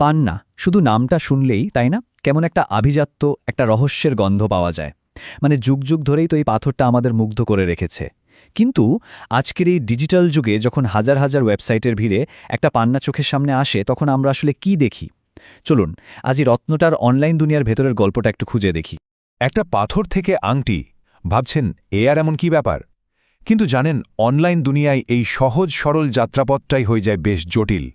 পান্না শুধু নামটা শুনলেই, তাই না? কেমন একটা আভিজাত্য, একটা রহস্যের গন্ধ পাওয়া যায়। মানে যুগ যুগ ধরেই তো এই পাথরটা আমাদের মুগ্ধ করে রেখেছে। কিন্তু আজকের এই ডিজিটাল যুগে যখন হাজার হাজার ওয়েবসাইটের ভিড়ে একটা পান্না চোখের সামনে আসে, তখন আমরা আসলে কি দেখি? চলুন, আজ এই রত্নটার অনলাইন দুনিয়ার ভেতরের গল্পটা একটু খুঁজে দেখি। একটা পাথর থেকে আংটি, ভাবছেন, এ আর এমন কি ব্যাপার? কিন্তু জানেন, অনলাইন দুনিয়ায় এই সহজ সরল যাত্রাপথটাই হয়ে যায় বেশ জটিল।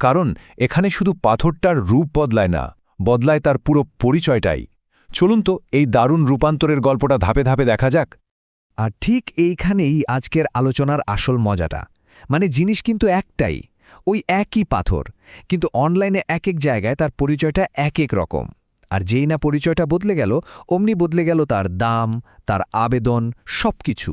কারণ এখানে শুধু পাথরটার রূপ বদলায় না, বদলায় তার পুরো পরিচয়টাই। চলুন তো এই দারুণ রূপান্তরের গল্পটা ধাপে ধাপে দেখা যাক। আর ঠিক এইখানেই আজকের আলোচনার আসল মজাটা। মানে জিনিস কিন্তু একটাই, ওই একই পাথর। কিন্তু অনলাইনে এক এক জায়গায় তার পরিচয়টা এক এক রকম। আর যেই না পরিচয়টা বদলে গেল, অমনি বদলে গেল তার দাম, তার আবেদন সব কিছু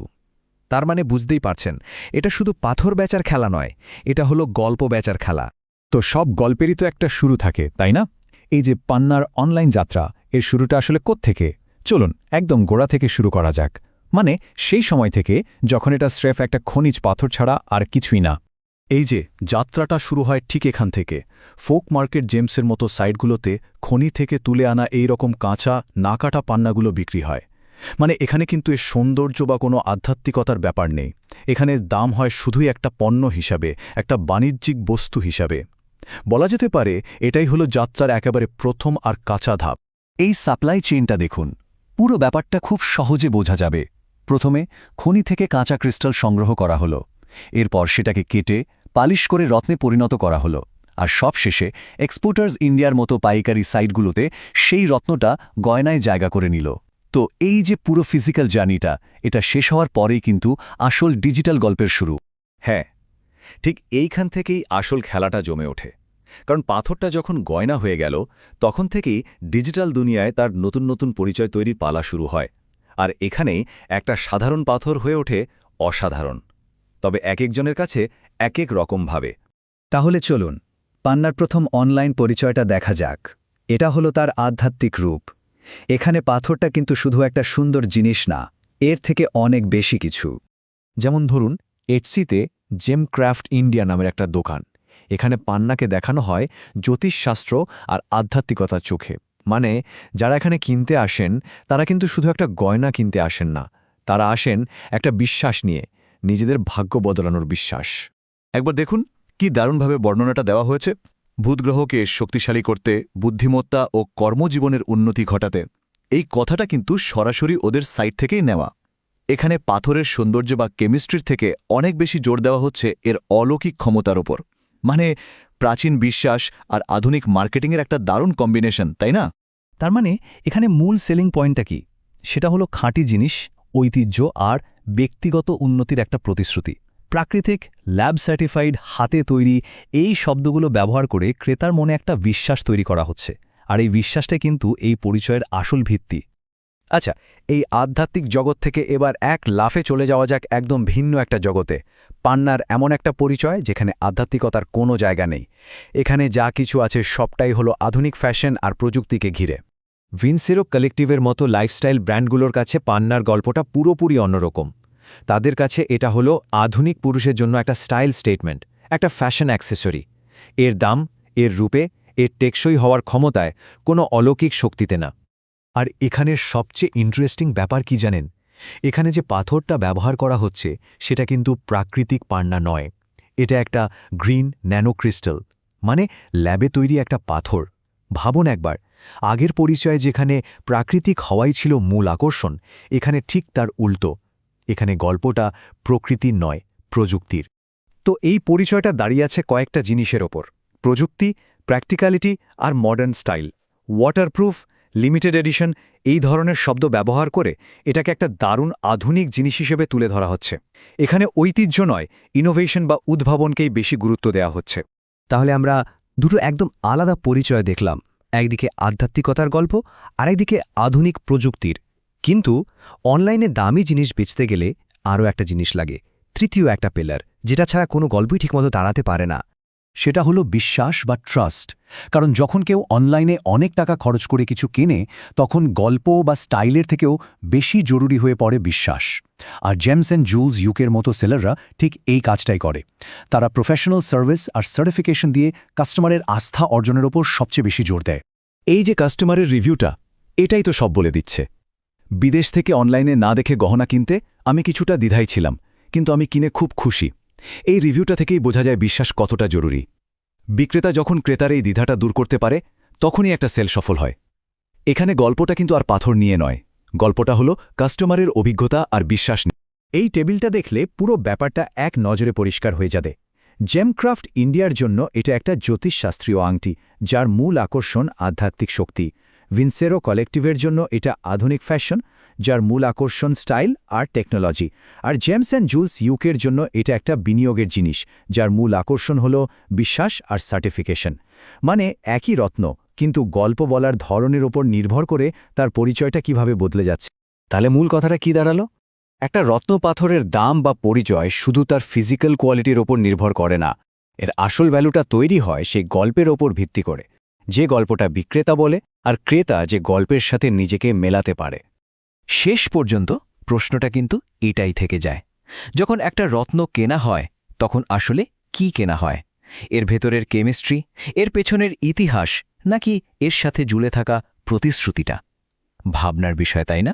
তার মানে বুঝতেই পারছেন, এটা শুধু পাথর বেচার খেলা নয়, এটা হলো গল্প বেচার খেলা। তো সব গল্পেরই তো একটা শুরু থাকে, তাই না? এই যে পান্নার অনলাইন যাত্রা, এর শুরুটা আসলে থেকে চলুন, একদম গোড়া থেকে শুরু করা যাক। মানে সেই সময় থেকে যখন এটা স্রেফ একটা খনিজ পাথর ছাড়া আর কিছুই না। এই যে, যাত্রাটা শুরু হয় ঠিক এখান থেকে। ফোক মার্কেট জেমসের মতো সাইটগুলোতে খনি থেকে তুলে আনা এই রকম কাঁচা না কাটা পান্নাগুলো বিক্রি হয়। মানে এখানে কিন্তু এর সৌন্দর্য বা কোনো আধ্যাত্মিকতার ব্যাপার নেই। এখানে দাম হয় শুধুই একটা পণ্য হিসাবে, একটা বাণিজ্যিক বস্তু হিসাবে। বলা যেতে পারে এটাই হলো যাত্রার একেবারে প্রথম আর কাঁচা ধাপ। এই সাপ্লাই চেইনটা দেখুন। পুরো ব্যাপারটা খুব সহজে বোঝা যাবে। প্রথমে খনি থেকে কাঁচা ক্রিস্টাল সংগ্রহ করা হলো। এরপর সেটাকে কেটে পালিশ করে রত্নে পরিণত করা হলো। আর সব শেষে এক্সপোর্টার্স ইন্ডিয়ার মতো পাইকারি সাইটগুলোতে সেই রত্নটা গয়নায় জায়গা করে নিল। তো এই যে পুরো ফিজিক্যাল জার্নিটা এটা শেষ হওয়ার পরেই কিন্তু আসল ডিজিটাল গল্পের শুরু। হ্যাঁ ঠিক এইখান থেকেই আসল খেলাটা জমে ওঠে। কারণ পাথরটা যখন গয়না হয়ে গেল তখন থেকেই ডিজিটাল দুনিয়ায় তার নতুন নতুন পরিচয় তৈরির পালা শুরু হয়। আর এখানেই একটা সাধারণ পাথর হয়ে ওঠে অসাধারণ। তবে এক একজনের কাছে এক এক রকমভাবে তাহলে চলুন পান্নার প্রথম অনলাইন পরিচয়টা দেখা যাক। এটা হলো তার আধ্যাত্মিক রূপ। এখানে পাথরটা কিন্তু শুধু একটা সুন্দর জিনিস না এর থেকে অনেক বেশি কিছু। যেমন ধরুন এটসিতে জেম ক্রাফট ইন্ডিয়া নামের একটা দোকান। এখানে পান্নাকে দেখানো হয় জ্যোতিষশাস্ত্র আর আধ্যাত্মিকতার চোখে। মানে যারা এখানে কিনতে আসেন, তারা কিন্তু শুধু একটা গয়না কিনতে আসেন না। তারা আসেন একটা বিশ্বাস নিয়ে, নিজেদের ভাগ্য বদলানোর বিশ্বাস। একবার দেখুন কি দারুণভাবে বর্ণনাটা দেওয়া হয়েছে। ভূতগ্রহকে শক্তিশালী করতে, বুদ্ধিমত্তা ও কর্মজীবনের উন্নতি ঘটাতে। এই কথাটা কিন্তু সরাসরি ওদের সাইট থেকেই নেওয়া। এখানে পাথরের সৌন্দর্য বা কেমিস্ট্রির থেকে অনেক বেশি জোর দেওয়া হচ্ছে এর অলৌকিক ক্ষমতার ওপর। মানে প্রাচীন বিশ্বাস আর আধুনিক মার্কেটিংয়ের একটা দারুণ কম্বিনেশন, তাই না? তার মানে এখানে মূল সেলিং পয়েন্টটা কি? সেটা হলো খাঁটি জিনিস, ঐতিহ্য আর ব্যক্তিগত উন্নতির একটা প্রতিশ্রুতি। প্রাকৃতিক ল্যাব সার্টিফাইড হাতে তৈরি এই শব্দগুলো ব্যবহার করে ক্রেতার মনে একটা বিশ্বাস তৈরি করা হচ্ছে। আর এই বিশ্বাসটাই কিন্তু এই পরিচয়ের আসল ভিত্তি। আচ্ছা এই আধ্যাত্মিক জগৎ থেকে এবার এক লাফে চলে যাওয়া যাক একদম ভিন্ন একটা জগতে। পান্নার এমন একটা পরিচয় যেখানে আধ্যাত্মিকতার কোনো জায়গা নেই। এখানে যা কিছু আছে সবটাই হলো আধুনিক ফ্যাশন আর প্রযুক্তিকে ঘিরে। ভিনসেরো কালেকটিভের মতো লাইফস্টাইল ব্র্যান্ডগুলোর কাছে পান্নার গল্পটা পুরোপুরি অন্যরকম। তাদের কাছে এটা হলো আধুনিক পুরুষের জন্য একটা স্টাইল স্টেটমেন্ট, একটা ফ্যাশন অ্যাক্সেসরি। এর দাম, এর রূপে, এর টেকসই হওয়ার ক্ষমতায় কোনো অলৌকিক শক্তিতে না। আর এখানের সবচেয়ে ইন্টারেস্টিং ব্যাপার কি জানেন? এখানে যে পাথরটা ব্যবহার করা হচ্ছে, সেটা কিন্তু প্রাকৃতিক পান্না নয়। এটা একটা গ্রিন ন্যানোক্রিস্টাল মানে ল্যাবে তৈরি একটা পাথর। ভাবুন একবার, আগের পরিচয়ে যেখানে প্রাকৃতিক হওয়াই ছিল মূল আকর্ষণ, এখানে ঠিক তার উল্টো। এখানে গল্পটা প্রকৃতির নয়, প্রযুক্তির। তো এই পরিচয়টা দাঁড়িয়ে আছে কয়েকটা জিনিসের ওপর। প্রযুক্তি প্র্যাকটিক্যালিটি আর modern style waterproof limited edition এই ধরনের শব্দ ব্যবহার করে এটাকে একটা দারুণ আধুনিক জিনিস হিসেবে তুলে ধরা হচ্ছে। এখানে ঐতিহ্য নয় ইনোভেশন বা উদ্ভাবনকেই বেশি গুরুত্ব দেওয়া হচ্ছে। তাহলে আমরা দুটো একদম আলাদা পরিচয় দেখলাম, একদিকে আধ্যাত্মিকতার গল্প, আরেকদিকে আধুনিক প্রযুক্তির। কিন্তু অনলাইনে দামি জিনিস বেচতে গেলে আরও একটা জিনিস লাগে, তৃতীয় একটা পেলার যেটা ছাড়া কোনো গল্পই ঠিকমতো দাঁড়াতে পারে না। সেটা হলো বিশ্বাস বা ট্রাস্ট। কারণ যখন কেউ অনলাইনে অনেক টাকা খরচ করে কিছু কেনে, তখন গল্প বা স্টাইলের থেকেও বেশি জরুরি হয়ে পড়ে বিশ্বাস। আর জেমস অ্যান্ড জুলস ইউকের মতো সেলাররা ঠিক এই কাজটাই করে। তারা প্রফেশনাল সার্ভিস আর সার্টিফিকেশন দিয়ে কাস্টমারের আস্থা অর্জনের ওপর সবচেয়ে বেশি জোর দেয়। এই যে কাস্টমারের রিভিউটা, এটাই তো সব বলে দিচ্ছে। বিদেশ থেকে অনলাইনে না দেখে গহনা কিনতে আমি কিছুটা দ্বিধাই ছিলাম, কিন্তু আমি কিনে খুব খুশি। এই রিভিউটা থেকেই বোঝা যায় বিশ্বাস কতটা জরুরি। বিক্রেতা যখন ক্রেতার এই দ্বিধাটা দূর করতে পারে, তখনই একটা সেল সফল হয়। এখানে গল্পটা কিন্তু আর পাথর নিয়ে নয়। গল্পটা হলো কাস্টমারের অভিজ্ঞতা আর বিশ্বাস। এই টেবিলটা দেখলে পুরো ব্যাপারটা এক নজরে পরিষ্কার হয়ে যাবে। জেমক্রাফট ইন্ডিয়ার জন্য এটা একটা জ্যোতিষশাস্ত্রীয় আংটি, যার মূল আকর্ষণ আধ্যাত্মিক শক্তি। ভিনসেরো কলেকটিভের জন্য এটা আধুনিক ফ্যাশন যার মূল আকর্ষণ স্টাইল আর টেকনোলজি। আর জেমস অ্যান্ড জুলস ইউকের জন্য এটা একটা বিনিয়োগের জিনিস, যার মূল আকর্ষণ হল বিশ্বাস আর সার্টিফিকেশন। মানে একই রত্ন, কিন্তু গল্প বলার ধরনের ওপর নির্ভর করে তার পরিচয়টা কীভাবে বদলে যাচ্ছে। তাহলে মূল কথাটা কি দাঁড়াল? একটা রত্ন পাথরের দাম বা পরিচয় শুধু তার ফিজিক্যাল কোয়ালিটির ওপর নির্ভর করে না। এর আসল ভ্যালুটা তৈরি হয় সেই গল্পের ওপর ভিত্তি করে। যে গল্পটা বিক্রেতা বলে আর ক্রেতা যে গল্পের সাথে নিজেকে মেলাতে পারে। শেষ পর্যন্ত প্রশ্নটা কিন্তু এটাই থেকে যায়। যখন একটা রত্ন কেনা হয়, তখন আসলে কি কেনা হয়? এর ভেতরের কেমিস্ট্রি, এর পেছনের ইতিহাস, নাকি এর সাথে জুড়ে থাকা প্রতিশ্রুতিটা? ভাবনার বিষয়, তাই না?